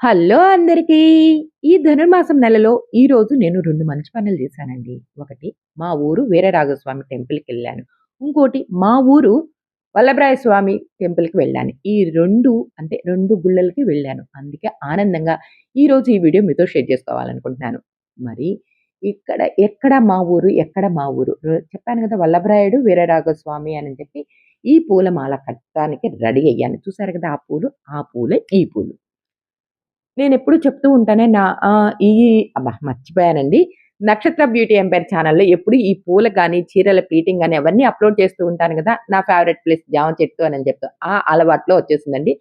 Hello అందరికీ! ఈ ధనుర్మాసం నెలలో ఈరోజు నేను రెండు మంచి పనులు చేశానండి. ఒకటి మా ఊరు వీరరాఘస్వామి టెంపుల్కి వెళ్ళాను ఇంకోటి మా ఊరు వల్లభరాయ స్వామి టెంపుల్‌కి వెళ్ళాను. ఈ రెండు అంటే రెండు గుళ్ళలకి వెళ్ళాను. అందుకే ఆనందంగా ఈరోజు ఈ వీడియో మీతో షేర్ చేసుకోవాలనుకుంటున్నాను. మరి ఇక్కడ ఎక్కడ మా ఊరు, ఎక్కడ మా ఊరు చెప్పాను కదా! వల్లభరాయుడు, వీరరాఘస్వామి అని చెప్పి ఈ పూలమాల కట్టడానికి రెడీ అయ్యాను. చూసారు కదా! ఆ పూలు, ఆ పూలే ఈ పూలు. నేను ఎప్పుడు చెప్తూ ఉంటానే నా ఈ అబ్బా! మర్చిపోయానండి. నక్షత్ర బ్యూటీ ఎంపైర్ ఛానల్‌లో ఎప్పుడు ఈ పూలు కానీ చీరల ప్లీటింగ్ కానీ అవన్నీ అప్‌లోడ్ చేస్తూ ఉంటాను కదా నా ఫేవరెట్ ప్లేస్ జామ చెట్టు అని చెప్తూ. ఆ అలవాటులో వచ్చేసిందండి.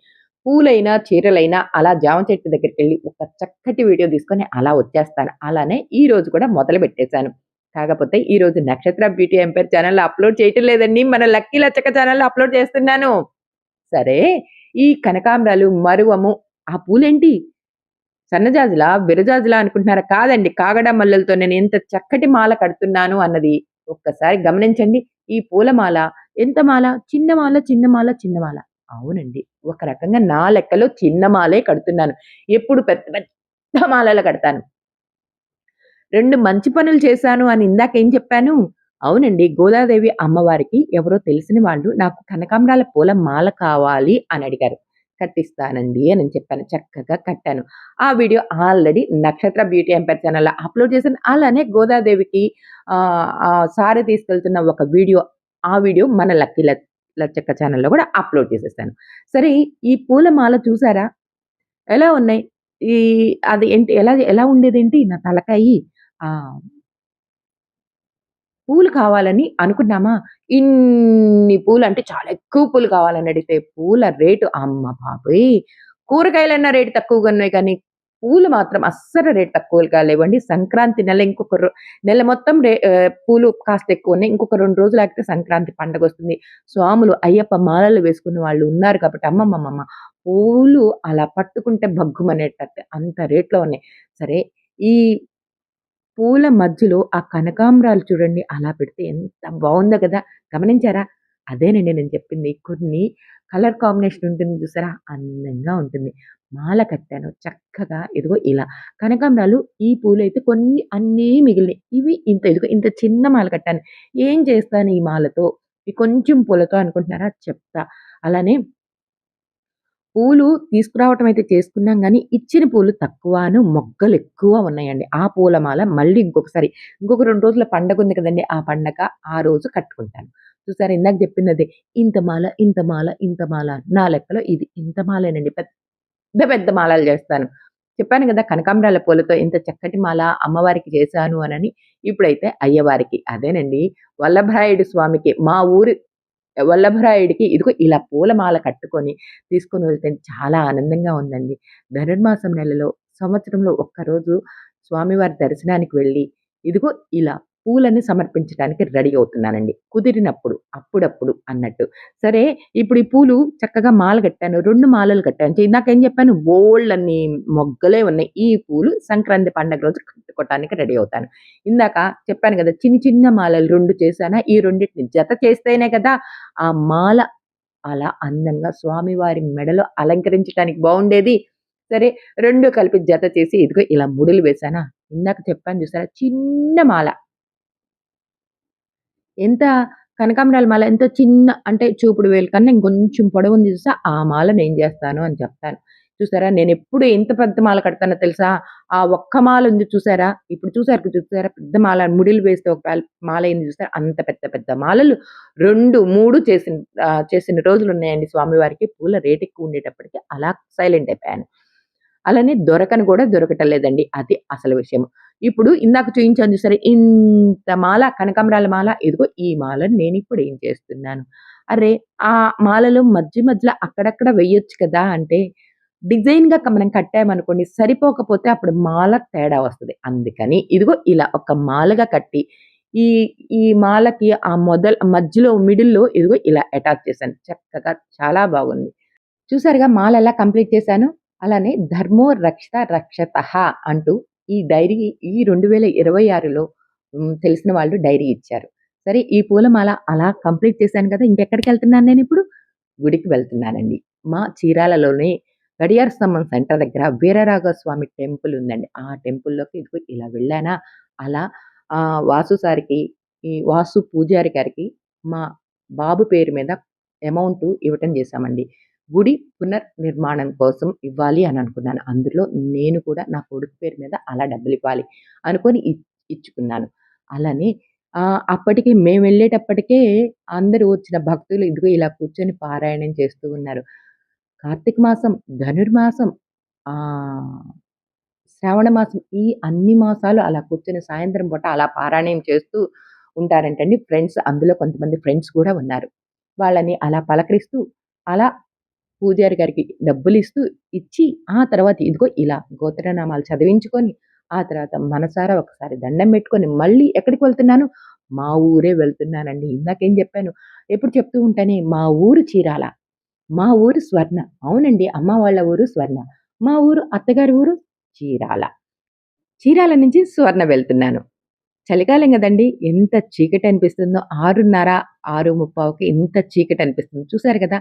పూలైనా, చీరలైనా అలా జామ చెట్టు దగ్గరికి వెళ్ళి ఒక చక్కటి వీడియో తీసుకొని అలా వచ్చేస్తాను. అలానే ఈ రోజు కూడా మొదలుపెట్టేసాను. కాకపోతే ఈరోజు నక్షత్ర బ్యూటీ ఎంపైర్ ఛానల్‌లో అప్‌లోడ్ చేయటం లేదండి. మన లక్కీ లచ్చక్క ఛానల్‌లో అప్‌లోడ్ చేస్తున్నాను. సరే ఈ కనకాంబరాలు, మరువము ఆ పూలేంటి సన్నజాజులా? బిరజాజులా అనుకుంటున్నారా? కాదండి. కాగడ మల్లెలతో నేను ఎంత చక్కటి మాల కడుతున్నాను అన్నది ఒక్కసారి గమనించండి. ఈ పూలమాల ఎంత మాల? చిన్న మాల, చిన్న మాల, చిన్న మాల. అవునండి. ఒక రకంగా నా లెక్కలో చిన్న మాలే కడుతున్నాను. ఎప్పుడు పెద్ద పెద్ద మాలలు కడతాను. రెండు మంచి పనులు చేశాను అని ఇందాకేం చెప్పాను? అవునండి. గోదాదేవి అమ్మవారికి ఎవరో తెలిసిన వాళ్ళు నాకు కనకాంబరాల పూల మాల కావాలి అని అడిగారు. కట్టిస్తానండి అని చెప్పాను. చక్కగా కట్టాను. ఆ video already Nakshatra beauty empire ఛానల్‌లో అప్‌లోడ్ చేశాను. అలానే గోదాదేవికి ఆహ్, సారె తీసుకెళ్తున్న ఒక వీడియో ఆ వీడియో మన లక్కీ ల లచ్చక్క ఛానల్‌లో కూడా అప్‌లోడ్ చేసేస్తాను సరే ఈ పూలమాల చూసారా? ఎలా ఉన్నాయి? ఈ అది ఏంటి ఎలా ఎలా ఉండేదేంటి నా తలకాయి పూలు కావాలని అనుకున్నామా, ఇన్ని పూలు అంటే చాలా ఎక్కువ పూలు కావాలని అడిగితే పూల రేటు అమ్మ బాబోయ్! కూరగాయలన్నా రేటు తక్కువగా ఉన్నాయి కానీ, పూలు మాత్రం అస్సలు రేట్ తక్కువగా లేవండి. సంక్రాంతి నెల ఇంకొక నెల మొత్తం రే పూలు కాస్త ఎక్కువ ఉన్నాయి ఇంకొక రెండు రోజులు ఆగితే సంక్రాంతి పండగ వస్తుంది స్వాములు అయ్యప్ప మాలలు వేసుకున్న వాళ్ళు ఉన్నారు కాబట్టి అమ్మమ్మమ్మమ్మ! పూలు అలా పట్టుకుంటే భగ్గుమనేటట్టు అంత రేట్‌లో ఉన్నాయి. సరే ఈ పూల మధ్యలో ఆ కనకాంబరాలు చూడండి అలా పెడితే ఎంత బాగుందో కదా! గమనించారా? అదేనండి నేను చెప్పింది. కొన్ని కలర్ కాంబినేషన్ ఉంటుంది చూసారా? అందంగా ఉంటుంది. మాల కట్టాను చక్కగా ఇదిగో ఇలా. కనకాంబరాలు ఈ పూలైతే కొన్ని అన్నీ మిగిలినాయి. ఇవి ఇంత ఇదిగో ఇంత చిన్న మాల కట్టాను. ఏం చేస్తాను ఈ మాలతో? ఈ కొంచెం పూలతో అనుకుంటున్నారా? చెప్తా. అలానే పూలు తీసుకురావటం అయితే చేసుకున్నాం కానీ ఇచ్చిన పూలు తక్కువను, మొగ్గలు ఎక్కువ ఉన్నాయండి. ఆ పూలమాల మళ్ళీ ఇంకొకసారి ఇంకొక రెండు రోజుల పండగ ఉంది కదండి ఆ పండగ ఆ రోజు కట్టుకుంటాను. చూసారు ఇందాక చెప్పినది ఇంత మాల, ఇంత మాల, ఇంత మాల నా లెక్కలో ఇది ఇంత మాలేనండి. పెద్ద పెద్ద మాలలు చేస్తాను. చెప్పాను కదా కనకాంబరాల పూలతో ఇంత చక్కటి మాల అమ్మవారికి చేశాను అనని. ఇప్పుడైతే అయ్యవారికి అదేనండి వల్లభరాయుడు స్వామికి మా ఊరి వల్లభరాయుడికి ఇదిగో ఇలా పూలమాల కట్టుకొని తీసుకొని వెళ్తే చాలా ఆనందంగా ఉందండి. ధనుర్మాసం నెలలో సంవత్సరంలో ఒక్కరోజు స్వామివారి దర్శనానికి వెళ్ళి, ఇదిగో ఇలా పూలని సమర్పించడానికి రెడీ అవుతున్నానండి. కుదిరినప్పుడు, అప్పుడప్పుడు అన్నట్టు. సరే ఇప్పుడు ఈ పూలు చక్కగా మాల కట్టాను. రెండు మాలలు కట్టాను. నాకేం చెప్పాను బోలెడన్ని మొగ్గలే ఉన్నాయి. ఈ పూలు సంక్రాంతి పండగ రోజు కట్టుకోవటానికి రెడీ అవుతాను. ఇందాక చెప్పాను కదా చిన్న చిన్న మాలలు రెండు చేశానా, ఈ రెండిటిని జత చేస్తేనే కదా ఆ మాల అలా అందంగా స్వామివారి మెడలో అలంకరించడానికి బాగుండేది సరే రెండు కలిపి జత చేసి ఇదిగో ఇలా ముడులు వేశానా, ఇందాక చెప్పాను చూసారా చిన్న మాల. ఎంత కనకాంబరాల మాల ఎంత చిన్న అంటే చూపుడు వేలు కన్నా ఇంకొంచెం పొడవుంది చూసా, ఆ మాల నేను చేస్తాను అని చెప్తాను. చూసారా నేను ఎప్పుడు ఎంత పెద్ద మాల కడతానో తెలుసా? ఆ ఒక్క మాల ఉంది చూసారా? ఇప్పుడు చూసారు చూసారా పెద్ద మాల ముడిలు వేస్తే ఒక మాల ఏంది చూసారా? అంత పెద్ద పెద్ద మాలలు 2, 3 చేసిన చేసిన రోజులు ఉన్నాయండి స్వామివారికి. పూల రేట్ ఎక్కువ ఉండేటప్పటికి అలా సైలెంట్ అయిపోయాను. అలానే దొరకను కూడా దొరకటం లేదండి. అది అసలు విషయం. ఇప్పుడు ఇందాక చూపించాను చూసారా? ఇంత మాల కనకమరాల మాల ఇదిగో ఈ మాలని నేనిప్పుడు ఏం చేస్తున్నాను. అరే ఆ మాలలో మధ్య మధ్యలో అక్కడక్కడ వేయొచ్చు కదా! అంటే డిజైన్‌గా క మనం కట్టామనుకోండి సరిపోకపోతే అప్పుడు మాల తేడా వస్తది. అందుకని ఇదిగో ఇలా ఒక మాలగా కట్టి ఈ ఈ మాలకి ఆ మొదల మధ్యలో మిడిల్‌లో ఇదిగో ఇలా అటాచ్ చేశాను. చక్కగా చాలా బాగుంది. చూసారుగా మాల ఎలా కంప్లీట్ చేశాను. అలానే ధర్మో రక్షిత రక్షత అంటూ ఈ డైరీ ఈ రెండు వేల ఇరవై ఆరులో తెలిసిన వాళ్ళు డైరీ ఇచ్చారు. సరే ఈ పూలమాల అలా కంప్లీట్ చేశాను కదా! ఇంకెక్కడికి వెళ్తున్నాను నేను ఇప్పుడు గుడికి వెళ్తున్నానండి. మా చీరాలలోని గడియార స్తంభం సెంటర్ దగ్గర వీరరాఘవ స్వామి టెంపుల్ ఉందండి. ఆ టెంపుల్‌లోకి ఇదిగో ఇలా వెళ్ళానా, అలా వాసు సారికి ఈ వాసు పూజారి గారికి మా బాబు పేరు మీద అమౌంట్ ఇవ్వటం చేశామండి. గుడి పునర్నిర్మాణం కోసం ఇవ్వాలి అని అనుకున్నాను. అందులో నేను కూడా నా కొడుకు పేరు మీద అలా డబ్బులివ్వాలి ఇవ్వాలి ఇ ఇచ్చుకున్నాను. అలానే అప్పటికి మేము వెళ్ళేటప్పటికే అందరూ వచ్చిన భక్తులు ఇదిగో ఇలా కూర్చొని పారాయణం చేస్తూ ఉన్నారు. కార్తీక మాసం, ధనుర్మాసం, శ్రావణ మాసం ఈ అన్ని మాసాలు అలా కూర్చొని సాయంత్రం పూట అలా పారాయణం చేస్తూ ఉంటారంటండి. ఫ్రెండ్స్ అందులో కొంతమంది ఫ్రెండ్స్ కూడా ఉన్నారు. వాళ్ళని అలా పలకరిస్తూ, అలా పూజారి గారికి డబ్బులు ఇస్తూ ఇచ్చి ఆ తర్వాత ఇదిగో ఇలా గోత్రనామాలు చదివించుకొని, ఆ తర్వాత మనసారా ఒకసారి దండం పెట్టుకొని, మళ్ళీ ఎక్కడికి వెళ్తున్నాను? మా ఊరే వెళ్తున్నానండి. ఇందాకేం చెప్పాను? ఎప్పుడు చెప్తూ ఉంటానే మా ఊరు చీరాల. మా ఊరు స్వర్ణ. అవునండి. అమ్మ వాళ్ళ ఊరు స్వర్ణ. మా ఊరు అత్తగారి ఊరు చీరాల. చీరాల నుంచి స్వర్ణ వెళ్తున్నాను. చలికాలం కదండి ఎంత చీకటి అనిపిస్తుందో ఆరున్నర ఆరు ముప్పావుకి ఎంత చీకటి అనిపిస్తుంది చూసారు కదా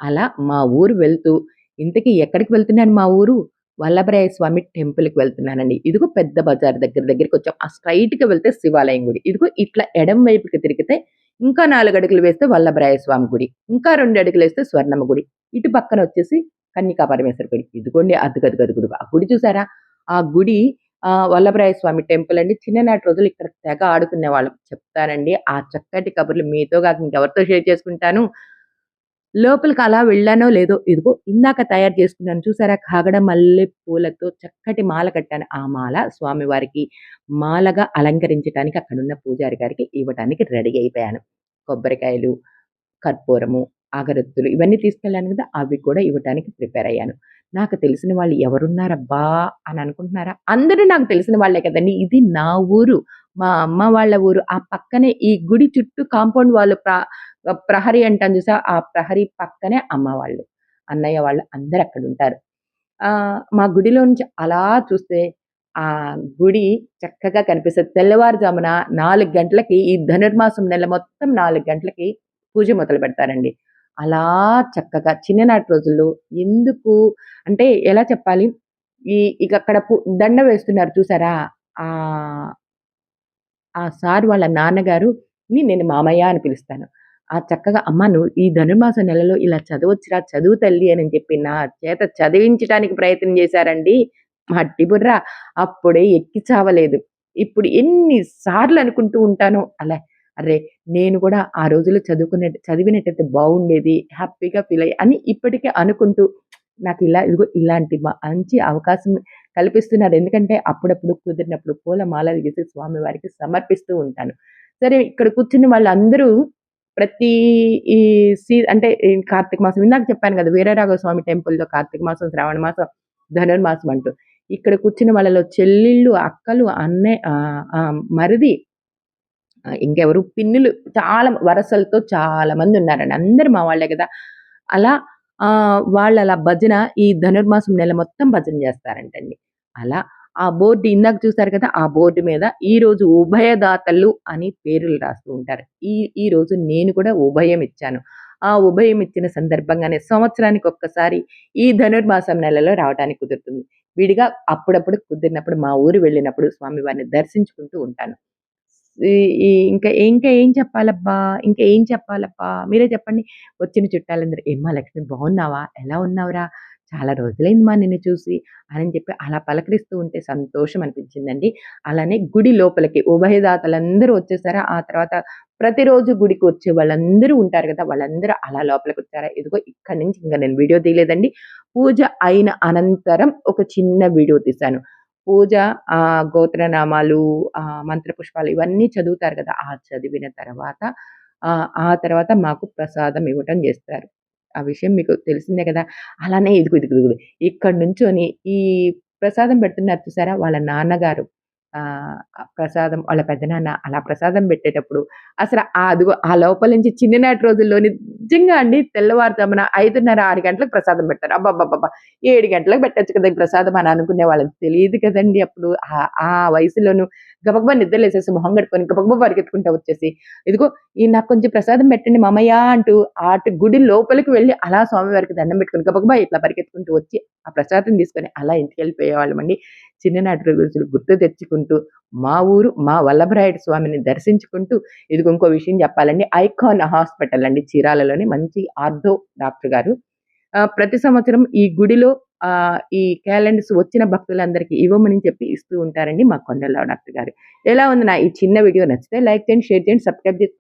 అలా మా ఊరు వెళ్తూ ఇంతకీ ఎక్కడికి వెళ్తున్నాను మా ఊరు? వల్లభరాయ స్వామి టెంపుల్‌కి వెళ్తున్నానండి. ఇదిగో పెద్ద బజార్ దగ్గర దగ్గరికి వచ్చాం ఆ స్ట్రైట్గా వెళ్తే శివాలయం గుడి. ఇదిగో ఇట్లా ఎడం వైపుకి తిరిగితే ఇంకా నాలుగు అడుగులు వేస్తే వల్లభరాయ స్వామి గుడి. ఇంకా రెండు అడుగులు వేస్తే స్వర్ణమ్మ గుడి. ఇటు పక్కన వచ్చేసి కన్నికా పరమేశ్వర గుడి. ఇదిగోండి అదుగదుగదుగుదుగో ఆ గుడి చూసారా? ఆ గుడి వల్లభరాయ స్వామి టెంపుల్ అండి. చిన్ననాటి రోజులు ఇక్కడ తెగ ఆడుకునే వాళ్ళం చెప్తానండి ఆ చక్కటి కబుర్లు మీతో కాక ఇంకెవరితో షేర్ చేసుకుంటాను. లోపలికి అలా వెళ్ళానో లేదో ఇదిగో ఇందాక తయారు చేసుకున్నాను చూసారా? కాగడ మల్లె పూలతో చక్కటి మాల కట్టాను. ఆ మాల స్వామివారికి మాలగా అలంకరించటానికి అక్కడున్న పూజారి గారికి ఇవ్వటానికి రెడీ అయిపోయాను. కొబ్బరికాయలు, కర్పూరము, అగరత్తులు ఇవన్నీ తీసుకెళ్ళాను కదా అవి కూడా ఇవ్వటానికి ప్రిపేర్ అయ్యాను. నాకు తెలిసిన వాళ్ళు ఎవరున్నారబ్బా! అని అనుకుంటున్నారా? అందరూ నాకు తెలిసిన వాళ్ళే కదండి ఇది నా ఊరు. మా అమ్మ వాళ్ళ ఊరు. ఆ పక్కనే ఈ గుడి చుట్టూ కాంపౌండ్ వాళ్ళు ప్రా ప్రహరీ అంటాను చూసా ఆ ప్రహరీ పక్కనే అమ్మ వాళ్ళు, అన్నయ్య వాళ్ళు అందరు అక్కడ ఉంటారు మా గుడిలో నుంచి అలా చూస్తే ఆ గుడి చక్కగా కనిపిస్తుంది తెల్లవారుజామున నాలుగు గంటలకి ఈ ధనుర్మాసం నెల మొత్తం నాలుగు గంటలకి పూజ మొదలు పెడతారండి అలా చక్కగా చిన్ననాటి రోజుల్లో ఎందుకు అంటే ఎలా చెప్పాలి? ఈ ఇక అక్కడ దండ వేస్తున్నారు చూసారా? ఆ సార్ వాళ్ళ నాన్నగారుని నేను మామయ్య అని పిలుస్తాను. ఆ చక్కగా "అమ్మ నువ్వు ఈ ధనుర్మాస నెలలో ఇలా చదవచ్చురా, చదువు తల్లి" అని చెప్పి నా చేత చదివించటానికి ప్రయత్నం చేశారండి. మట్టి బుర్ర అప్పుడే ఎక్కి చావలేదు. ఇప్పుడు ఎన్నిసార్లు అనుకుంటూ ఉంటాను అలా అరే నేను కూడా ఆ రోజుల్లో చదువుకునే చదివినట్టయితే బాగుండేది హ్యాపీగా ఫీల్ అయ్యి అని ఇప్పటికే అనుకుంటూ నాకు ఇలా ఇదిగో ఇలాంటి మంచి అవకాశం కల్పిస్తున్నారు. ఎందుకంటే అప్పుడప్పుడు కుదిరినప్పుడు పూల మాలలు చేసి స్వామివారికి సమర్పిస్తూ ఉంటాను. సరే ఇక్కడ కూర్చున్న వాళ్ళందరూ ప్రతి ఈ సీ అంటే ఈ కార్తీక మాసం ఇందాక చెప్పాను కదా వీరరాఘవ స్వామి టెంపుల్‌లో కార్తీక మాసం, శ్రావణ మాసం, ధనుర్మాసం అంటూ. ఇక్కడ కూర్చున్న వాళ్ళలో చెల్లిళ్ళు, అక్కలు, అన్నే మరిది ఇంకెవరు? పిన్నులు చాలా వరసలతో చాలా మంది ఉన్నారండి. అందరు మా వాళ్ళే కదా. అలా వాళ్ళు అలా భజన ఈ ధనుర్మాసం నెల మొత్తం భజన చేస్తారంటండి. అలా ఆ బోర్డు ఇందాక చూసారు కదా! ఆ బోర్డు మీద ఈ రోజు ఉభయదాతలు అని పేర్లు రాస్తూ ఉంటారు. ఈ ఈరోజు నేను కూడా ఉభయం ఇచ్చాను. ఆ ఉభయం ఇచ్చిన సందర్భంగానే సంవత్సరానికి ఒక్కసారి ఈ ధనుర్మాసం నెలలో రావటానికి కుదురుతుంది. విడిగా అప్పుడప్పుడు కుదిరినప్పుడు మా ఊరు వెళ్ళినప్పుడు స్వామివారిని దర్శించుకుంటూ ఉంటాను. ఈ ఇంకా ఇంకా ఏం చెప్పాలబ్బా! ఇంకా ఏం చెప్పాలబ్బా! మీరే చెప్పండి. వచ్చిన చుట్టాలందరూ "ఏమ్మా లక్ష్మి బాగున్నావా ఎలా ఉన్నావురా? చాలా రోజులైందిమా నిన్ను చూసి" అని చెప్పి అలా పలకరిస్తూ ఉంటే సంతోషం అనిపించిందండి. అలానే గుడి లోపలికి ఉభయదాతలందరూ వచ్చేసారా, ఆ తర్వాత ప్రతిరోజు గుడికి వచ్చే వాళ్ళందరూ ఉంటారు కదా వాళ్ళందరూ అలా లోపలికి వచ్చారా ఇదిగో ఇక్కడి నుంచి ఇంకా నేను వీడియో తీయలేదండి. పూజ అయిన అనంతరం ఒక చిన్న వీడియో తీశాను. పూజ ఆ గోత్రనామాలు, ఆ మంత్రపుష్పాలు ఇవన్నీ చదువుతారు కదా ఆ చదివిన తర్వాత ఆ తర్వాత మాకు ప్రసాదం ఇవ్వటం చేస్తారు ఆ విషయం మీకు తెలిసిందే కదా. అలానే ఇదిగు ఇదిగు ఇదిగో ఇక్కడ నుంచొని ఈ ప్రసాదం పెడుతున్నారు చూసారా? వాళ్ళ నాన్నగారు. ప్రసాదం వాళ్ళ పెద్దనాన్న అలా ప్రసాదం పెట్టేటప్పుడు అసలు ఆ అదిగో ఆ లోపల నుంచి చిన్ననాటి రోజుల్లో నిజంగా అండి తెల్లవారుతామన ఐదున్నర ఆరు గంటలకు ప్రసాదం పెడతారు. అబ్బాబ్బాబ్బా ఏడు గంటలకు పెట్టొచ్చు కదా! ఈ ప్రసాదం అని అనుకునే వాళ్ళకి తెలియదు కదండి అప్పుడు. ఆ వయసులోను గబగబా నిద్రలేసేసి మొహం కడుక్కొని గబగబా పరిగెత్తుకుంటా వచ్చేసి, ఇదిగో ఈ నాకు కొంచెం ప్రసాదం పెట్టండి మామయ్య అంటూ అటు గుడి లోపలికి వెళ్ళి అలా స్వామివారికి దండం పెట్టుకొని గబగబా ఇట్లా పరిగెత్తుకుంటూ వచ్చి ఆ ప్రసాదం తీసుకొని అలా ఇంటికి వెళ్ళిపోయేవాళ్ళమండి చిన్ననాటి రోజులు గుర్తు తెచ్చుకుంటూ, మా ఊరు మా వల్లభరాయుడు స్వామిని దర్శించుకుంటూ ఇదిగో ఇంకో విషయం చెప్పాలండి. ఐకాన్ హాస్పిటల్ అండి చీరాలలోని మంచి ఆర్థో డాక్టర్ గారు. ప్రతి సంవత్సరం ఈ గుడిలో ఈ క్యాలెండర్స్ వచ్చిన భక్తులందరికీ ఇవ్వమని చెప్పి ఇస్తూ ఉంటారండి మా కొండలరావు డాక్టర్ గారు. ఎలా ఉంది నా ఈ చిన్న వీడియో నచ్చితే లైక్ చేయండి, షేర్ చేయండి, సబ్స్క్రైబ్ చేసి